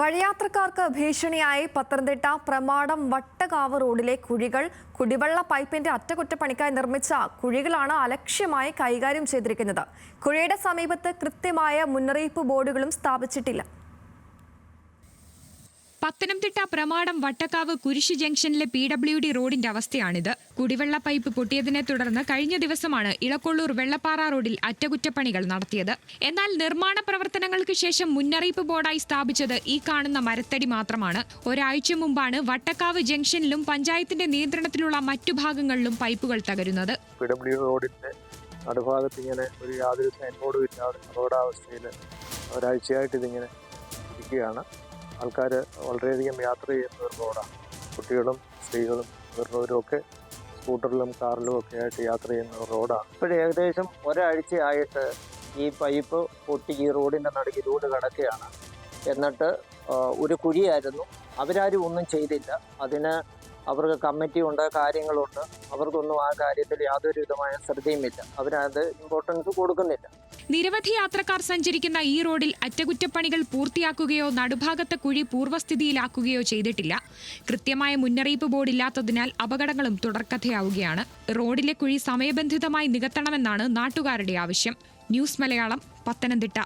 വഴിയാത്രക്കാർക്ക് ഭീഷണിയായി പത്തനംതിട്ട പ്രമാടം വട്ടകാവ് റോഡിലെ കുഴികൾ കുടിവെള്ള പൈപ്പിന്റെ അറ്റകുറ്റപ്പണിക്കായി നിർമ്മിച്ച കുഴികളാണ് അലക്ഷ്യമായി കൈകാര്യം ചെയ്തിരിക്കുന്നത്. കുഴിയുടെ സമീപത്ത് കൃത്യമായ മുന്നറിയിപ്പ് ബോർഡുകളും സ്ഥാപിച്ചിട്ടില്ല. പത്തനംതിട്ട പ്രമാടം വട്ടക്കാവ് കുരിശ് ജംഗ്ഷനിലെ പി ഡബ്ല്യു ഡി റോഡിന്റെ അവസ്ഥയാണിത്. കുടിവെള്ള പൈപ്പ് പൊട്ടിയതിനെ തുടർന്ന് കഴിഞ്ഞ ദിവസമാണ് ഇളക്കൊള്ളൂർ വെള്ളപ്പാറ റോഡിൽ അറ്റകുറ്റപ്പണികൾ നടത്തിയത്. എന്നാൽ നിർമ്മാണ പ്രവർത്തനങ്ങൾക്ക് ശേഷം മുന്നറിയിപ്പ് ബോർഡായി സ്ഥാപിച്ചത് ഈ കാണുന്ന മരത്തടി മാത്രമാണ്. ഒരാഴ്ച മുമ്പാണ് വട്ടക്കാവ് ജംഗ്ഷനിലും പഞ്ചായത്തിന്റെ നിയന്ത്രണത്തിലുള്ള മറ്റു ഭാഗങ്ങളിലും പൈപ്പുകൾ തകരുന്നത്. നടുഭാഗത്ത് ഇങ്ങനെ ഒരു ഒരാഴ്ചയായിട്ട് ഇതിങ്ങനെ ഇരിക്കുകയാണ്. ആൾക്കാർ വളരെയധികം യാത്ര ചെയ്യുന്ന ഒരു റോഡാണ്. കുട്ടികളും സ്ത്രീകളും മുതിർന്നവരും ഒക്കെ സ്കൂട്ടറിലും കാറിലും ഒക്കെ ആയിട്ട് യാത്ര ചെയ്യുന്ന റോഡാണ്. ഇപ്പോൾ ഏകദേശം ഒരാഴ്ചയായിട്ട് ഈ പൈപ്പ് പൊട്ടി ഈ റോഡിന്റെ നടുക്കിലൂടെ കിടക്കുകയാണ്. എന്നിട്ട് ഒരു കുഴിയായിരുന്നു. അവരാരും ഒന്നും ചെയ്തില്ല. അതിന് അവർക്ക് കമ്മിറ്റി ഉണ്ട് കാര്യങ്ങളുണ്ട്. അവർക്കൊന്നും ആ കാര്യത്തിൽ യാതൊരു വിധമായ ശ്രദ്ധയുമില്ല അവരത് ഇമ്പോർട്ടൻസ് കൊടുക്കുന്നില്ല. നിരവധി യാത്രക്കാർ സഞ്ചരിക്കുന്ന ഈ റോഡിൽ അറ്റകുറ്റപ്പണികൾ പൂർത്തിയാക്കുകയോ നടുഭാഗത്തെ കുഴി പൂർവസ്ഥിതിയിലാക്കുകയോ ചെയ്തിട്ടില്ല. കൃത്യമായ മുന്നറിയിപ്പ് ബോർഡ് ഇല്ലാത്തതിനാൽ അപകടങ്ങളും തുടർക്കഥയാവുകയാണ്. റോഡിലെ കുഴി സമയബന്ധിതമായി നികത്തണമെന്നാണ് നാട്ടുകാരുടെ ആവശ്യം. ന്യൂസ് മലയാളം പത്തനംതിട്ട.